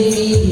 baby.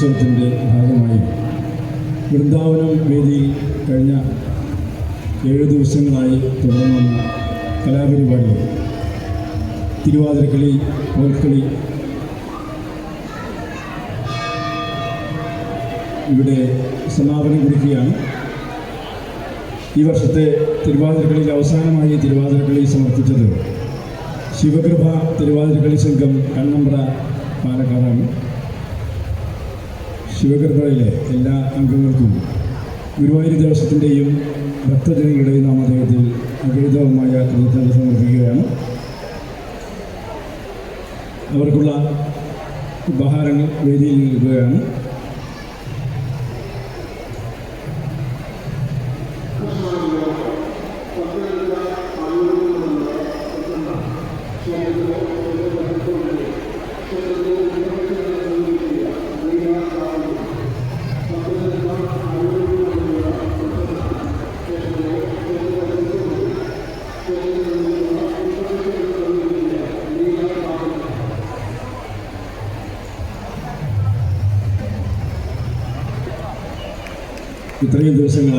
തിരുവുത്സവത്തിന്റെ ഭാഗമായി വൃന്ദാവനം വേദിയിൽ കഴിഞ്ഞ ഏഴ് ദിവസങ്ങളായി തുടർന്നു വന്ന കലാപരിപാടി. തിരുവാതിരക്കളി കോൽക്കളി ഇവിടെ സമാപനം കുറിക്കുകയാണ്. ഈ വർഷത്തെ തിരുവാതിരക്കളിയിൽ അവസാനമായി തിരുവാതിരക്കളി സമർപ്പിച്ചത് ശിവകൃപ തിരുവാതിരക്കളി സംഘം കണ്ണമ്പ്ര പാലക്കാടാണ്. ശിവകൃപയിലെ എല്ലാ അംഗങ്ങൾക്കും ഗുരുവായൂർ ദേവസ്വത്തിന്റെയും ഭക്തജനങ്ങളുടെയും നാമധേയത്തിൽ അഗണിതവുമായ കൃതജ്ഞത സമർപ്പിക്കുകയാണ്. അവർക്കുള്ള ഉപഹാരങ്ങൾ വേദിയിൽ നൽകുകയാണ്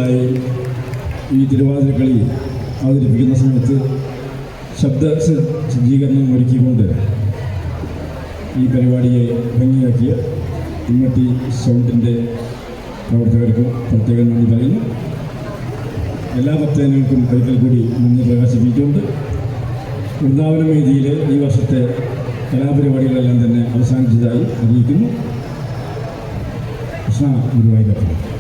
ദിവസങ്ങളായി ഈ തിരുവാതിരക്കളി അവതരിപ്പിക്കുന്ന സമയത്ത് ശബ്ദ സജ്ജീകരണം ഒരുക്കിക്കൊണ്ട് ഈ പരിപാടിയെ ഭംഗിയാക്കിയ ഇമ്മട്ടി സൗണ്ടിന്റെ പ്രവർത്തകർക്കും പ്രത്യേകം നന്ദി പറയുന്നു. എല്ലാ ഭക്തജനങ്ങൾക്കും ഒരിക്കൽ കൂടി നന്ദി പ്രകാശിപ്പിച്ചുകൊണ്ട് വൃന്ദാവന വേദിയിലെ ഈ വർഷത്തെ കലാപരിപാടികളെല്ലാം തന്നെ അവസാനിച്ചതായി അറിയിക്കുന്നു. കൃഷ്ണ ഗുരുവായൂരപ്പൻ.